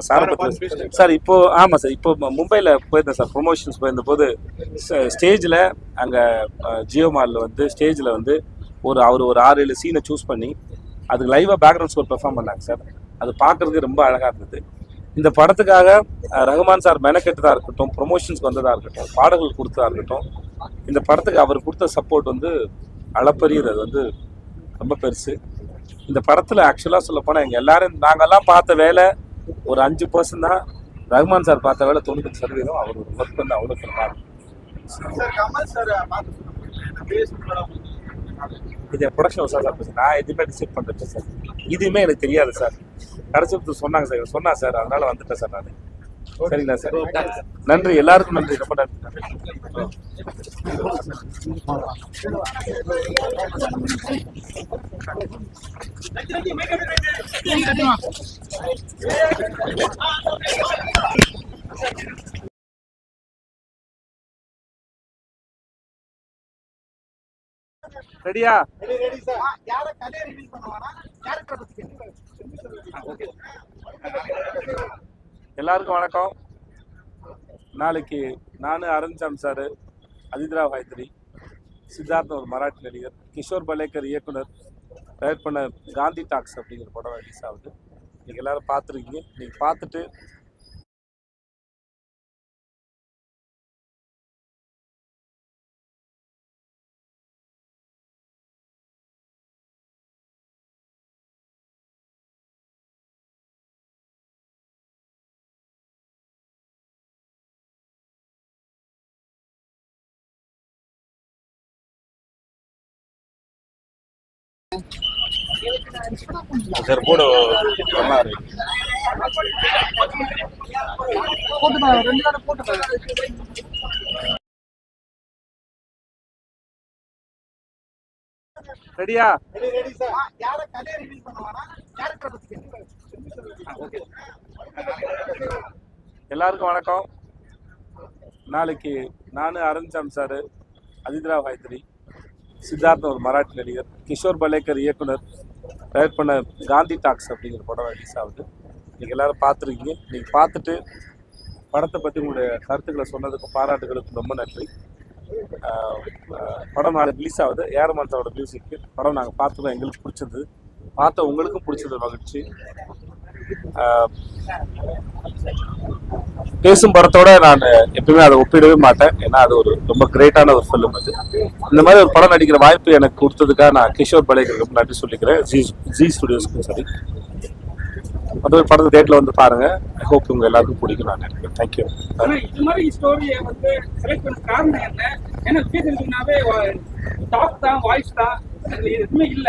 Sir sir இப்போ ஆமா sir. இப்போ மு- மும்பைல போயிருந்தேன் சார். ப்ரொமோஷன்ஸ் போயிருந்த போது ஸ்டேஜில் அங்கே ஜியோ மாலில் வந்து ஸ்டேஜில் வந்து ஒரு அவர் ஒரு ஆறு ஏழு சீனை சூஸ் பண்ணி அதுக்கு லைவாக பேக்ரவுண்ட் ஸ்கோர் பெர்ஃபார்ம் பண்ணாங்க சார். அது பார்க்கறதுக்கு ரொம்ப அழகாக இருந்தது. இந்த படத்துக்காக அஹ், ரஹ்மான் சார் மெனக்கெட்டதாக இருக்கட்டும் ப்ரொமோஷன்ஸ்க்கு வந்ததாக இருக்கட்டும் பாடல்கள் கொடுத்ததா இருக்கட்டும் இந்த படத்துக்கு அவர் கொடுத்த சப்போர்ட் வந்து அளப்பரியது. அது வந்து ரொம்ப பெருசு. இந்த படத்தில் ஆக்சுவலாக சொல்ல போனால் எங்கள் எல்லாரும் நாங்கெல்லாம் பார்த்த வேலை ஒரு அஞ்சு பர்சன்ட் தான் ரஹ்மான் சார் பார்த்த வேலை தொண்ணூத்தஞ்சு சதவீதம் அவர் ஒரு ஒர்க் பண்ண அவ்வளோ பண்ணார் இது ப்ரொடக்ஷன் சார் சார். நான் எதுவுமே டிசைட் பண்ணுறேன் சார். இதுவுமே எனக்கு தெரியாது சார். கடைசி சொன்னாங்க சார். சொன்னா சார். அதனால வந்துட்டேன் சார் நான். சரிங்களா சார். நன்றி. எல்லாருக்கும் நன்றி. ரொம்ப நன்றி. ரெடியா? ரெடி ரெடி சார் யார கதையை ரிலீஸ் பண்ணுவானா கேரக்டர் பத்தி எல்லாருக்கும் வணக்கம். நாளைக்கு நான் அரண்சாமி சார் அதித்ரா ஹைத்ரி சித்தார்த் ஒரு மராட்டி நடிகர் கிஷோர் பலேக்கர் இயக்குனர் டைரக்ட் பண்ண காந்தி டாக்ஸ் அப்படிங்கிற படம் ரிலீஸ் ஆகுது. நீங்கள் எல்லோரும் பார்த்துருக்கீங்க. நீங்கள் பார்த்துட்டு சார் போடு ரெடியா எல்லாருக்கும் வணக்கம். நாளைக்கு நான் அரண்சாம் சார் அதித்ரா காயத்ரி. சித்தார்த் ஒரு மராட்டி நடிகர் கிஷோர் பலேக்கர் இயக்குனர் டைரக்ட் பண்ண காந்தி டாக்ஸ் அப்படிங்கிற படம் ரிலீஸ் ஆகுது. நீங்கள் எல்லோரும் பார்த்துருக்கீங்க. நீங்கள் பார்த்துட்டு படத்தை பற்றி உங்களுடைய கருத்துக்களை சொன்னதுக்கு பாராட்டுகளுக்கு ரொம்ப நன்றி. படம் நாளைக்கு ரிலீஸ் ஆகுது. ஏரமந்தோட மியூசிக்கு படம் நாங்கள் பார்த்தோம். எங்களுக்கு பிடிச்சது. பார்த்த உங்களுக்கும் பிடிச்சது மகிழ்ச்சி. பேசும் படத்தோட நான் எப்பயுமே அதை ஒப்பிடவே மாட்டேன். ஏன்னா அது ஒரு ரொம்ப கிரேட்டான ஒரு ஃபிலிம் அது. இந்த மாதிரி ஒரு படம் நடிக்கிற வாய்ப்பு எனக்கு கொடுத்ததுக்காக நான் கிஷோர் பலேக்கருக்கு ரொம்ப நன்றி சொல்லிக்கிறேன். ஜி ஜி ஸ்டுடியோஸ்க்கும் சரி. மற்றபடி படத்தை தேட்டில் வந்து பாருங்க. ஐ ஹோப் உங்க எல்லாருக்கும் பிடிக்கும் நான் நினைக்கிறேன். தேங்க்யூ இது மாதிரி ஸ்டோரியை வந்து செலக்ட் பண்ண காரணம் என்ன? ஏன்னா விஜய் சேதுபதினாவே டாக் தான் வாய்ஸ் தான். அதுல எதுவுமே இல்ல.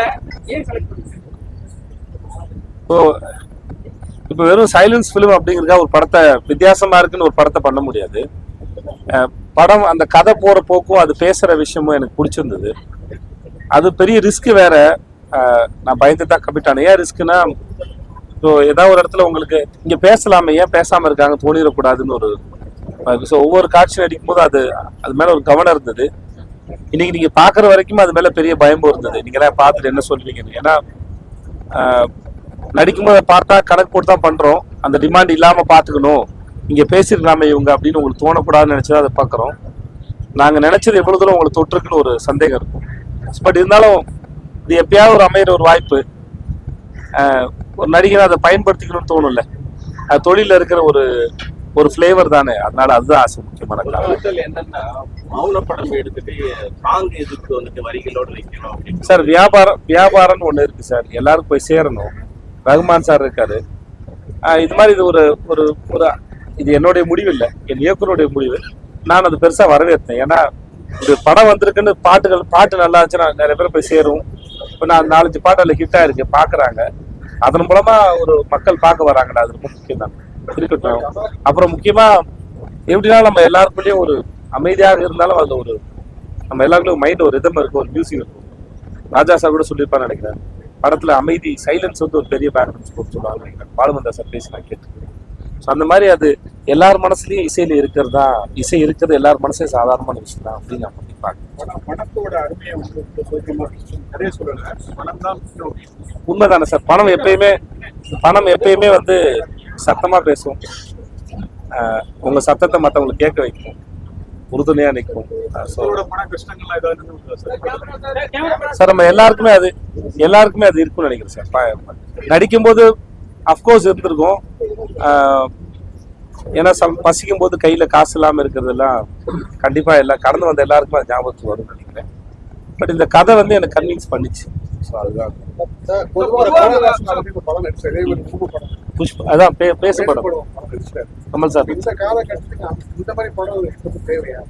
ஏன் செலக்ட் பண்ணுங்க? இப்போ இப்போ வெறும் சைலன்ஸ் ஃபிலிம் அப்படிங்கிறக்கா ஒரு படத்தை வித்தியாசமா இருக்குன்னு ஒரு படத்தை பண்ண முடியாது. படம் அந்த கதை போற போக்கும் அது பேசுற விஷயமும் எனக்கு பிடிச்சிருந்தது. அது பெரிய ரிஸ்க் வேற. நான் பயந்து தான் கமிட் ஆனேன் ஏன் ரிஸ்க்னா இப்போ ஏதாவது ஒரு இடத்துல உங்களுக்கு இங்கே பேசலாமே ஏன் பேசாமல் இருக்காங்க தோணிடக்கூடாதுன்னு ஒரு ஸோ ஒவ்வொரு காட்சி நடிக்கும் போது அது அது மேலே ஒரு கவனம் இருந்தது. இன்னைக்கு நீங்கள் பார்க்குற வரைக்கும் அது மேலே பெரிய பயமும் இருந்தது. நீங்கள் தான் பார்த்துட்டு என்ன சொல்வீங்கன்னு. ஏன்னா நடிக்கும்போது பார்த்தா கணக்கு போட்டு தான் பண்றோம். அந்த டிமாண்ட் இல்லாம பாத்துக்கணும் இங்க பேசிருக்கலாமே இவங்க அப்படின்னு உங்களுக்கு தோணக்கூடாதுன்னு நினைச்சா அதை பார்க்குறோம். நாங்க நினைச்சது எவ்வளவு தூரம் உங்களுக்கு தொற்றுக்குன்னு ஒரு சந்தேகம் இருக்கும். பட் இருந்தாலும் இது எப்பயாவது ஒரு அமையிற ஒரு வாய்ப்பு. ஒரு நடிகர் அதை பயன்படுத்திக்கணும்னு தோணும்ல. அது தொழில இருக்கிற ஒரு ஒரு ஃப்ளேவர் தானே. அதனால அதுதான் ஆசை முக்கியமான என்னன்னா மௌன படம் எடுத்துட்டு சாங் எதுக்கு வந்துட்டு வரிகளோட வைக்கணும் சார் வியாபாரம் வியாபாரம்னு ஒன்று இருக்கு சார். எல்லாருக்கும் போய் சேரணும். ரகுமான் சார் இருக்காரு. ஆஹ் இது மாதிரி இது ஒரு ஒரு ஒரு இது என்னுடைய முடிவு இல்லை என் இயக்குனருடைய முடிவு. நான் அது பெருசா வரவேற்றேன் ஏன்னா இது படம் வந்திருக்குன்னு பாட்டுகள் பாட்டு நல்லா இருந்துச்சுன்னா நிறைய பேர் போய் சேரும். இப்போ நான் நாலஞ்சு பாட்டு அதில் ஹிட் ஆயிருக்கு பார்க்குறாங்க. அதன் மூலமா ஒரு மக்கள் பார்க்க வராங்கடா அது ரொம்ப முக்கியம் தான் இருக்கட்டும். அப்புறம் முக்கியமா எப்படின்னா நம்ம எல்லாருக்குள்ளேயும் ஒரு அமைதியாக இருந்தாலும் அது ஒரு நம்ம எல்லாருக்குள்ளேயும் மைண்ட் ஒரு ரிதம் இருக்கும் ஒரு மியூசிக் இருக்கும் ராஜா சார் கூட சொல்லியிருப்பான்னு நினைக்கிறேன். படத்துல அமைதி சைலன்ஸ் வந்து ஒரு பெரிய பேக்ரவுண்ட் ஸ்கோர் சொல்லுவாங்க. பாலுமந்தா சார் பேசி நான் கேட்டு ஸோ அந்த மாதிரி அது எல்லார் மனசுலயும் இசையில இருக்கிறதா? இசை இருக்கிறது எல்லார் மனசுலயும் சாதாரணமான விஷயம் தான் அப்படின்னு நான் பண்ணி படம் படத்தோட அருமையை நிறைய சொல்லல. படம் தான் உண்மைதானே சார். பணம் எப்பயுமே பணம் எப்பயுமே வந்து சத்தமா பேசும் ஆஹ் உங்க சத்தத்தை மத்தவங்களுக்கு கேட்க வைக்கும் உறுதுணையா நிற்கும் சார் நம்ம எல்லாருக்குமே அது எல்லாருக்குமே அது இருக்கும்னு நினைக்கிறேன் சார். நடிக்கும்போது அஃப்கோர்ஸ் இருந்திருக்கும். ஏன்னா சம் பசிக்கும் போது கையில காசு இல்லாம இருக்கிறதெல்லாம் கண்டிப்பா எல்லாம் கடந்து வந்த எல்லாருக்குமே அது ஞாபகத்துக்கு வரும்னு நினைக்கிறேன். பட் இந்த கதை வந்து எனக்கு கன்வின்ஸ் பண்ணிச்சு. ஸோ அதுதான். படம் நடிச்சாரு புஷ்ப அதான் பே பேச படம் கமல் சார். இந்த காலகட்டத்துக்கு இந்த மாதிரி படம் எனக்கு தேவையா?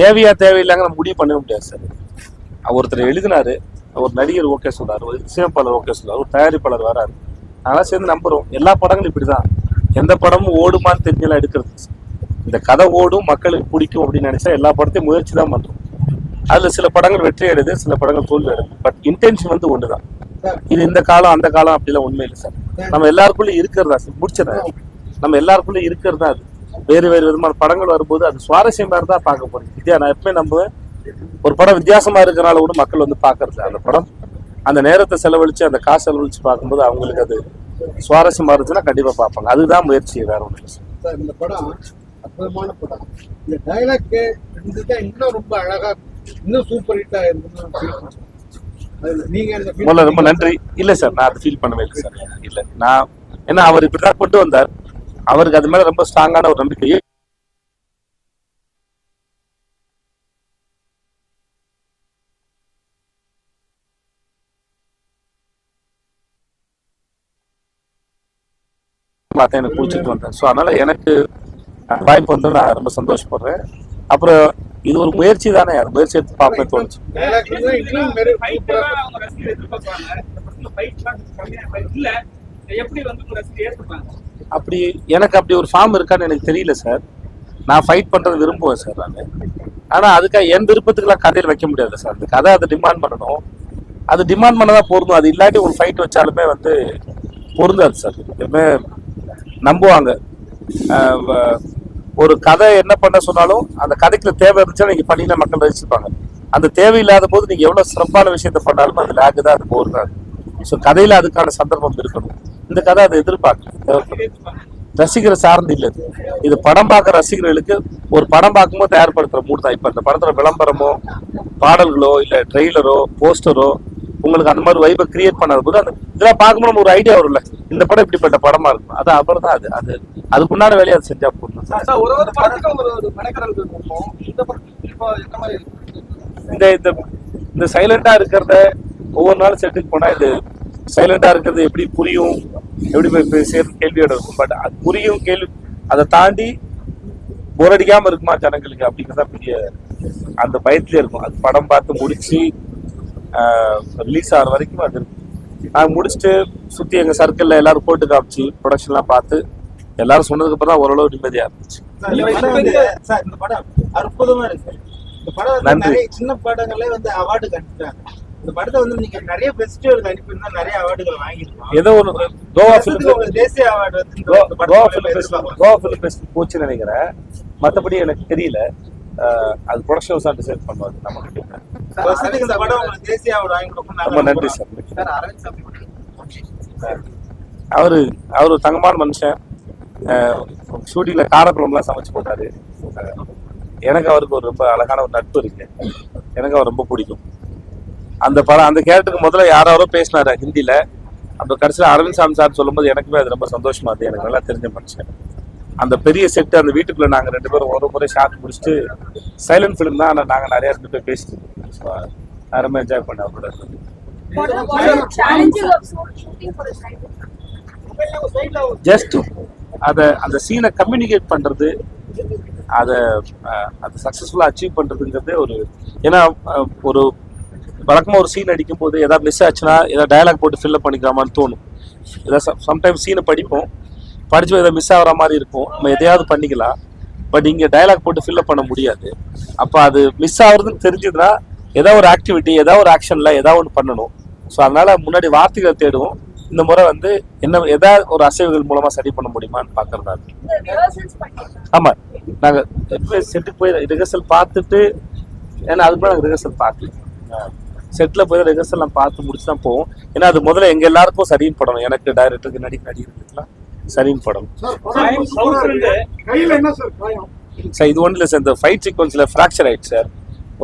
தேவையா தேவையில்லைங்க நம்ம முடிவு பண்ணவே முடியாது சார். ஒருத்தர் எழுதினாரு ஒரு நடிகர் ஓகே சொல்றாரு ஒரு இசையமைப்பாளர் ஓகே சொல்றாரு ஒரு தயாரிப்பாளர் வராரு. அதெல்லாம் சேர்ந்து நம்புறோம். எல்லா படங்களும் இப்படிதான். எந்த படமும் ஓடுமான்னு தெரிஞ்செல்லாம் எடுக்கிறது. இந்த கதை ஓடும் மக்களுக்கு பிடிக்கும் அப்படின்னு நினைச்சா எல்லா படத்தையும் முயற்சி தான் பண்றோம். அதுல சில படங்கள் வெற்றி அடையுது சில படங்கள் தோல்வி அடையுது. பட் இன்டென்ஷன் வந்து ஒண்ணுதான். இது இந்த காலம் அந்த காலம் அப்படிலாம் உண்மை இல்லை சார். நம்ம எல்லாருக்குள்ளே இருக்கிறதா சார்? முடிச்சிடறேன் நம்ம எல்லாருக்குள்ள இருக்கிறதா அது? வேறு வேறு விதமான படங்கள் வரும்போது அது சுவாரஸ்யமா இருந்தா பார்க்க போகிறோம் வித்யா நான் எப்பவுமே நம்புவேன். ஒரு படம் வித்தியாசமா இருக்கிறனால கூட மக்கள் வந்து பார்க்கறது அந்த படம். அந்த நேரத்தை செலவழிச்சு அந்த காசு செலவழிச்சு பார்க்கும்போது அவங்களுக்கு அது சுவாரஸ்யமா இருந்துச்சுன்னா கண்டிப்பா பார்ப்பாங்க. அதுதான் முயற்சி வேற ஒன்றும் இல்லை சார். இந்த படம் அற்புதமான படம். இந்த டைலாக் இருந்துட்டா இன்னும் ரொம்ப அழகா இன்னும் சூப்பர் ஹிட்டா இருக்குன்னு ரொம்ப நன்றி. இல்ல சார் நான் அதை ஃபீல் பண்ணவே இல்லை சார் இல்ல நான் ஏன்னா அவர் இப்படிதான் கொண்டு வந்தார். அவருக்கு அது மேல ரொம்ப ஸ்ட்ராங்கான ஒரு நம்பிக்கை பார்த்தேன் எனக்கு பிடிச்சிட்டு வந்தேன். ஸோ அதனால எனக்கு வாய்ப்பு வந்து நான் ரொம்ப சந்தோஷப்படுறேன். அப்புறம் இது ஒரு முயற்சி தானே அது முயற்சி எடுத்து பார்ப்பேன் தோணுச்சு எப்படி அப்படி எனக்கு அப்படி ஒரு ஃபார்ம் இருக்கான்னு எனக்கு தெரியல சார் நான் ஃபைட் பண்றது விரும்புவேன் சார் நான். ஆனா அதுக்காக என் விருப்பத்துக்குலாம் கதையில் வைக்க முடியாது சார் அந்த கதை அதை டிமாண்ட் பண்ணணும். அது டிமாண்ட் பண்ணதான் பொருந்தும். அது இல்லாட்டி ஒரு ஃபைட் வச்சாலுமே வந்து பொருந்தாது சார் எப்பவுமே நம்புவாங்க. ஒரு கதை என்ன பண்ண சொன்னாலும் அந்த கதைக்கு தேவை இருந்துச்சுன்னா நீங்க பண்ணினா மக்கள் ரசிச்சுப்பாங்க அந்த தேவையில்லாத போது நீங்க எவ்வளவு சிறப்பான விஷயத்த பண்ணாலும் அது லேக் தான் அது போர் தான் ஸோ கதையில அதுக்கான சந்தர்ப்பம் இருக்கணும். இந்த கதை அதை எதிர்பார்க்க தேவைப்படும் ரசிகரை சார்ந்து இல்லை இது. இது படம் பார்க்குற ரசிகர்களுக்கு ஒரு படம் பார்க்கும்போது தயார்படுத்துற மூடு தான். இப்போ இந்த படத்துல விளம்பரமோ பாடல்களோ இல்ல ட்ரெய்லரோ போஸ்டரோ உங்களுக்கு அந்த மாதிரி வைபை கிரியேட் பண்ணாத போது அந்த இதெல்லாம் பார்க்கும்போது நம்ம ஒரு ஐடியா வரும்ல. இந்த படம் இப்படிப்பட்ட படமா இருக்கும். அது அப்புறம் தான் அது அது அதுக்குண்டான வேலையை அது செஞ்சா இருக்கும். இந்த இந்த இந்த சைலண்டா இருக்கிறத ஒவ்வொரு நாளும் செட்டுக்கு போனா இது சைலண்டா இருக்கிறது எப்படி புரியும்? எப்படி சேர்ந்து கேள்வியோட இருக்கும் பட் அது புரியும் கேள்வி அதை தாண்டி போர் அடிக்காம இருக்குமா ஜனங்களுக்கு அப்படிங்கிறதா பெரிய அந்த பயத்திலே இருக்கும். அது படம் பார்த்து முடிச்சு ரிலீஸ் ஆகிற வரைக்கும் அது இருக்கும் நாங்கள் முடிச்சுட்டு சுற்றி எங்கள் சர்க்கிளில் எல்லாரும் போட்டு காமிச்சு ப்ரொடக்ஷன்லாம் பார்த்து எல்லாரும் சொன்னதுக்கு அப்புறம் தான் ஓரளவு நிம்மதியாக இருந்துச்சு. சார், இந்த படம் வந்து சார், இந்த படம் அற்புதமா இருக்கு. இந்த படம் சின்ன படங்களே வந்து அவார்டு கண்டிப்பாங்க இந்த படத்தை வந்து நீங்க நிறைய ஃபெஸ்டிவலுக்கு அனுப்பியிருந்தா நிறைய அவார்டுகள் வாங்கியிருக்கோம் ஏதோ ஒரு கோவா ஃபிலிம் தேசிய அவார்டு வந்து Goa film. Goa film festival போச்சுன்னு நினைக்கிறேன். மற்றபடி எனக்கு தெரியல. அது ப்ரொடக்ஷன் தான் டிசைட் நமக்கு வாங்கி கொடுக்கணும் ரொம்ப நன்றி சார். அவரு அவர் ஒரு தங்கமான மனுஷன். ஷூட்டிங்ல காரக்குழம்புலாம் சமைச்சு போட்டாரு. எனக்கு அவருக்கு ஒரு ரொம்ப அழகான ஒரு நட்பு இருக்கு. எனக்கு அவர் ரொம்ப பிடிக்கும். அந்த படம் அந்த கேரக்டருக்கு முதல்ல யாரோ பேசினாரு ஹிந்தில அப்புறம் கடைசியில் அரவிந்த் சாமி சார் சொல்லும்போது எனக்குமே அது ரொம்ப சந்தோஷமா இருந்தது. எனக்கு நல்லா தெரிஞ்ச மனுஷன். அந்த பெரிய செட்டு அந்த வீட்டுக்குள்ள நாங்கள் ரெண்டு பேரும் ஒரு முறை ஷாட் முடிச்சுட்டு சைலண்ட் ஃபிலிம் தான் ஆனால் நாங்கள் நிறைய ரெண்டு பேர் பேசிட்டு இருந்தோம். நான் ரொம்ப என்ஜாய் பண்ணேன் அவரோட ஜஸ்ட் அதை அந்த சீனை கம்யூனிகேட் பண்ணுறது அதை அதை சக்ஸஸ்ஃபுல்லாக அச்சீவ் பண்ணுறதுங்கிறது ஒரு ஏன்னா ஒரு வழக்கமாக ஒரு சீன் அடிக்கும் போது எதாவது மிஸ் ஆச்சுன்னா ஏதாவது டயலாக் போட்டு ஃபில்லப் பண்ணிக்கலாமான்னு தோணும். ஏதாவது சம்டைம்ஸ் சீனை படிப்போம். படிச்சு ஏதாவது மிஸ் ஆகிற மாதிரி இருக்கும். நம்ம எதையாவது பண்ணிக்கலாம். பட் இங்கே டயலாக் போட்டு ஃபில்லப் பண்ண முடியாது. அப்போ அது மிஸ் ஆகுறதுன்னு தெரிஞ்சதுன்னா ஏதாவது ஒரு ஆக்டிவிட்டி ஏதாவது ஒரு ஆக்ஷனில் ஏதாவது ஒன்று பண்ணணும். ஸோ அதனால முன்னாடி வார்த்தைகளை தேடுவோம். இந்த முறை வந்து என்ன ஏதாவது ஒரு அசைவுகள் மூலமாக சரி பண்ண முடியுமான்னு பார்க்கறதா இருக்கு. ஆமாம் நாங்கள் எப்போ செட்டுக்கு போய் ரிஹர்சல் பார்த்துட்டு ஏன்னா அதுக்கு மேலே நாங்கள் ரிஹர்சல் பார்க்கல. செட்டில் போய் ரிஹர்சல்லாம் பார்த்து முடிச்சு தான் போவோம். ஏன்னா அது முதல்ல எங்கள் எல்லாருக்கும் சரின்னு படணும். எனக்கு டைரக்டருக்கு நடி நடிகர்களுக்குலாம் சரின் படம். சார் இது ஒன்றும் இல்லை சார் இந்த ஃபைட் சீக்வன்ஸில் ஃப்ராக்சர் ஆயிடுச்சு சார்.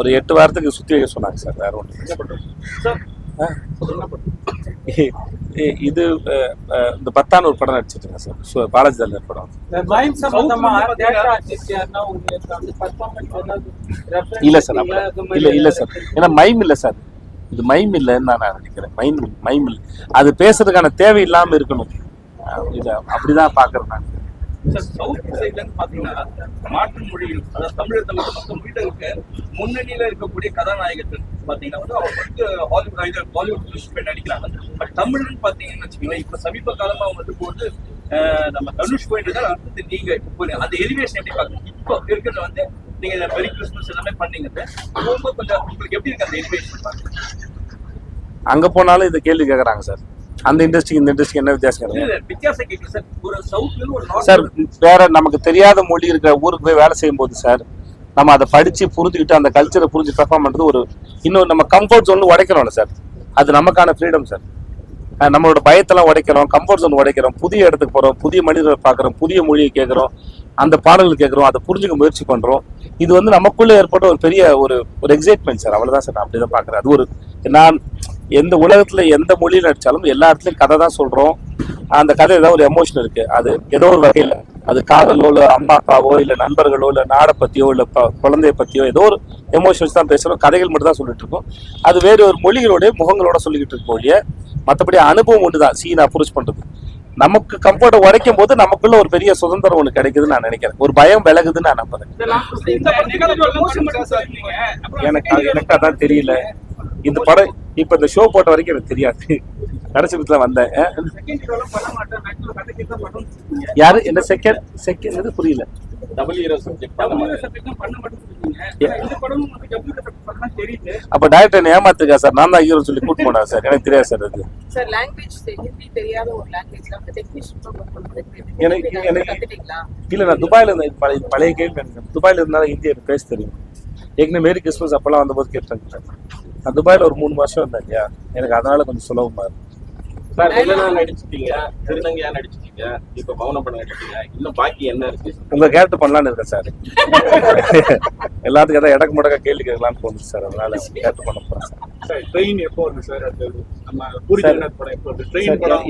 ஒரு எட்டு வாரத்துக்கு சுற்றி வைக்க சொன்னாங்க சார் வேற ஒன்று இது இந்த பத்தான ஒரு படம் நடிச்சிருக்கேன் சார். ஸோ பாலாஜி தலைவர் படம். இல்ல சார் இல்ல, இல்ல சார். ஏன்னா மைம் இல்ல சார். இது மைம் இல்லைன்னு நான் நினைக்கிறேன். மைம் மைம் இல்லை. அது பேசுறதுக்கான தேவை இல்லாம இருக்கணும். இது அப்படிதான் பாக்குறேன் நான். சார் சவுத் சைட்ல இருந்து பாத்தீங்கன்னா மாற்று மொழிகள் அதாவது தமிழர் தமிழ் மொத்த மொழிகளுக்கு முன்னணியில இருக்கக்கூடிய கதாநாயகர்கள் பாத்தீங்கன்னா வந்து அவங்க வந்து ஹாலிவுட் இது பாலிவுட் பண்ணி நடிக்கிறாங்க. பட் தமிழ்னு பாத்தீங்கன்னு வச்சுக்கோங்களேன் இப்ப சமீப காலமா வந்து போது நம்ம தனுஷ் போயிட்டு தான் அடுத்து நீங்க இப்போ அந்த எலிவேஷன் எப்படி பாக்குறீங்க? இப்போ இருக்கிறது வந்து நீங்க பெரிய கிறிஸ்மஸ் எல்லாமே பண்ணீங்க போகும்போது கொஞ்சம் உங்களுக்கு எப்படி இருக்கு அந்த எலிவேஷன் பாக்குறீங்க? அங்க போனாலும் இந்த கேள்வி கேக்குறாங்க சார் அந்த இண்டஸ்ட்ரிக்கு இந்த இண்டஸ்ட்ரிக்கு என்ன வித்தியாசம் கிடையாது சார் வேற நமக்கு தெரியாத மொழி இருக்கிற ஊருக்கு போய் வேலை செய்யும் போது சார் நம்ம அதை படிச்சு புரிஞ்சுக்கிட்டு அந்த கல்ச்சரை புரிஞ்சு பெர்ஃபார்ம் பண்றது ஒரு இன்னும் நம்ம கம்ஃபர்ட் ஜோன் உடைக்கிறோம்ல சார் அது நமக்கான ஃப்ரீடம் சார் நம்மளோட பயத்தெல்லாம் உடைக்கிறோம் கம்ஃபர்ட் ஜோன் உடைக்கிறோம். புதிய இடத்துக்கு போறோம் புதிய மனிதர்களை பார்க்குறோம் புதிய மொழியை கேட்குறோம் அந்த பாடல்கள் கேட்குறோம் அதை புரிஞ்சுக்க முயற்சி பண்றோம். இது வந்து நமக்குள்ள ஏற்பட்ட ஒரு பெரிய ஒரு ஒரு எக்ஸைட்மெண்ட் சார் அவ்வளவுதான் சார் நான் அப்படிதான் பாக்குறேன். அது ஒரு நான் எந்த உலகத்துல எந்த மொழியில் நடிச்சாலும் எல்லா இடத்துலயும் கதை தான் சொல்றோம். அந்த கதை ஏதாவது ஒரு எமோஷன் இருக்கு. அது ஏதோ ஒரு வகையில. அது காதலோ இல்ல அம்மா அப்பாவோ இல்ல நண்பர்களோ இல்ல நாடை பத்தியோ இல்ல ப- குழந்தைய பத்தியோ ஏதோ ஒரு எமோஷன்ஸ் தான் பேசுறோம். கதைகள் மட்டும் தான் சொல்லிட்டு இருக்கோம். அது வேறு ஒரு மொழிகளோட முகங்களோட சொல்லிக்கிட்டு இருக்கோம் ஒழிய மற்றபடி அனுபவம் ஒன்று தான் சீன் அப்ரோச் பண்றது. நமக்கு கம்ஃபர்ட்டை உடைக்கும் போது நமக்குள்ள ஒரு பெரிய சுதந்திரம் ஒன்று கிடைக்குதுன்னு நான் நினைக்கிறேன். ஒரு பயம் விலகுதுன்னு நான் நம்புறேன். எனக்கு அது- எனக்கு அதான் தெரியல. இந்த படம் இப்ப இந்த ஷோ போட்ட வரைக்கும் எனக்கு தெரியாது. கடைசி படத்துல வந்தேன். யாரு? என்ன செகண்ட் செகண்ட் இது புரியல. அப்ப டைரக்டர் என்ன ஏமாத்துக்கா சார்? நான் தான் ஹீரோ சொல்லி கூட்டு போனா சார். எனக்கு தெரியாது சார் அது. சார் லாங்குவேஜ் ஹிந்தி தெரியாத ஒரு லாங்குவேஜ்ல வந்து டெக்னீஷியன் எனக்கு- எனக்கு- இல்ல நான் துபாயில இருந்தேன் பழைய பழைய கேள்வி துபாயில இருந்தாலும் ஹிந்தி எனக்கு பேச தெரியும். ஏற்கனவே மேரி கிறிஸ்மஸ் அப்பெல்லாம் வந்தபோது கேட்டேன் நான் துபாயில ஒரு மூணு வருஷம் இருந்தேன் இல்லையா? எனக்கு அதனால கொஞ்சம் சுலபமா இருக்கு. சார் வில்லனா நடிச்சிட்டீங்க. திருநங்கையா நடிச்சிட்டீங்க. இப்ப பவன படம் நடிச்சிட்டீங்க இன்னும் பாக்கி என்ன இருக்கு? உங்க கேரக்டர் பண்ணலான்னு இருக்கேன் சார். எல்லாத்துக்கும் ஏதாவது இடக்கு முடக்க கேள்வி கேட்கலாம்னு தோணுச்சு சார். அதனால கேரக்டர் பண்ண போறேன் சார். ட்ரெயின் எப்போ வருது சார்? அது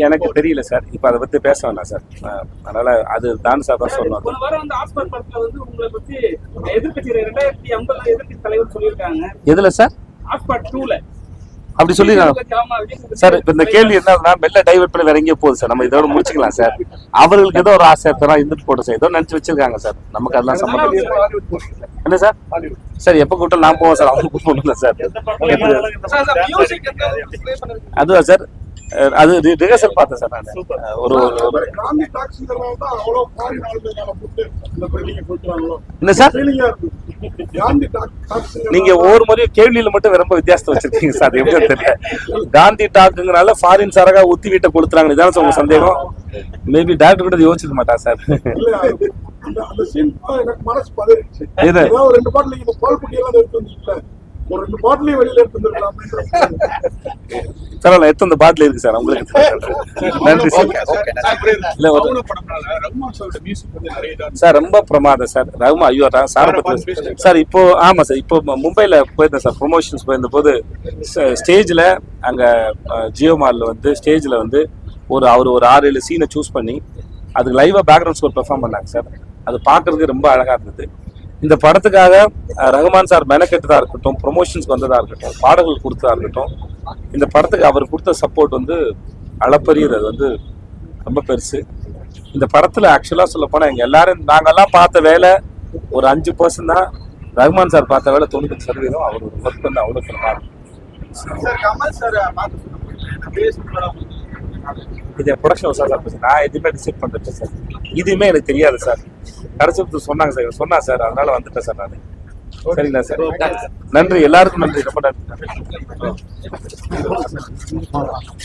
எனக்கு தெரியல சார். இப்ப அதை பத்தி பேச வேணாம் சார். அதனால அது தான் சார் தான் சொல்லணும். உங்களை எதிர்க்கட்சி தலைவர் சொல்லியிருக்காங்க. எதுல சார்? அப்படி விஜய் சார் இப்ப இந்த கேள்வி என்னன்னா மெல்ல டைவர்ட் பண்ணி வேற எங்கேயோ போகுது சார். நம்ம இதோட முடிச்சுக்கலாம் சார். அவர்களுக்கு ஏதோ ஒரு ஆசை இருக்கா இருந்துட்டு போட்டோம் சார். ஏதோ நினைச்சு வச்சிருக்காங்க சார். நமக்கு அதெல்லாம் சம்மந்தம் என்ன சார்? சார் எப்ப கூட்டம் நான் போவேன் சார். அவங்க கூப்பிடணும் சார். அதுதான் சார்? அது ரிஹர்சல் பார்த்தேன் சார் நான். ஒரு என்ன சார்? நீங்க ஒவ்வொரு முறையும் கேள்வியில மட்டும் ரொம்ப வித்தியாசத்தை வச்சிருக்கீங்க சார். அது எப்படி தெரியல. காந்தி டாக்குங்கனால ஃபாரின் சரகா ஊத்தி வீட்டை கொடுத்துறாங்க இதான உங்க சந்தேகம்? மேபி டாக்டர் கூட யோசிச்சிருக்க மாட்டா சார். எனக்கு மனசு ஒரு ரெண்டு பாட்டில் நீங்க பால் எடுத்து ஒரு ரெண்டு பாட்டிலையும் வெளியில எடுத்து வந்துருக்கலாம் பரவாயில்ல எத்தனை பாட்டில் இருக்கு சார்? உங்களுக்கு நன்றி சார் சார் ரொம்ப பிரமாதம் சார். ரகுமா ஐயோ சாரை சார் இப்போ ஆமா சார். இப்போ மு- மும்பைல போயிருந்தேன் சார். ப்ரொமோஷன்ஸ் போயிருந்த போது ஸ்டேஜ்ல அங்க ஜியோ மால்ல வந்து ஸ்டேஜ்ல வந்து ஒரு அவர் ஒரு ஆறு ஏழு சீனை சூஸ் பண்ணி அதுக்கு லைவா பேக்ரவுண்ட் ஸ்கோர் பெர்ஃபார்ம் பண்ணாங்க சார். அது பார்க்கிறதுக்கு ரொம்ப அழகா இருந்தது. இந்த படத்துக்காக ரகுமான் சார் மெனக்கெட்டதாக இருக்கட்டும் ப்ரொமோஷன்ஸ்க்கு வந்ததாக இருக்கட்டும் பாடல்கள் கொடுத்ததா இருக்கட்டும் இந்த படத்துக்கு அவர் கொடுத்த சப்போர்ட் வந்து அளப்பரியது. அது வந்து ரொம்ப பெருசு. இந்த படத்தில் ஆக்சுவலாக சொல்ல போனால் எங்கள் எல்லாரும் நாங்கெல்லாம் பார்த்த வேலை ஒரு அஞ்சு பர்சன்ட் தான். ரகுமான் சார் பார்த்த வேலை தொண்ணூத்தஞ்சு சதவீதம். அவர் ஒரு ஒர்க் வந்து அவ்வளோ பிரமாதம். இது ப்ரொடக்ஷன் சார் சார் நான் எதுவுமே டிசைட் பண்ணுறேன் சார். இதுவுமே எனக்கு தெரியாது சார். கடைசி சொன்னாங்க சார். சொன்னா சார். அதனால வந்துட்டேன் சார் நான். சரிங்களா சார்? நன்றி. எல்லாருக்கும் நன்றி. ரொம்ப நன்றி.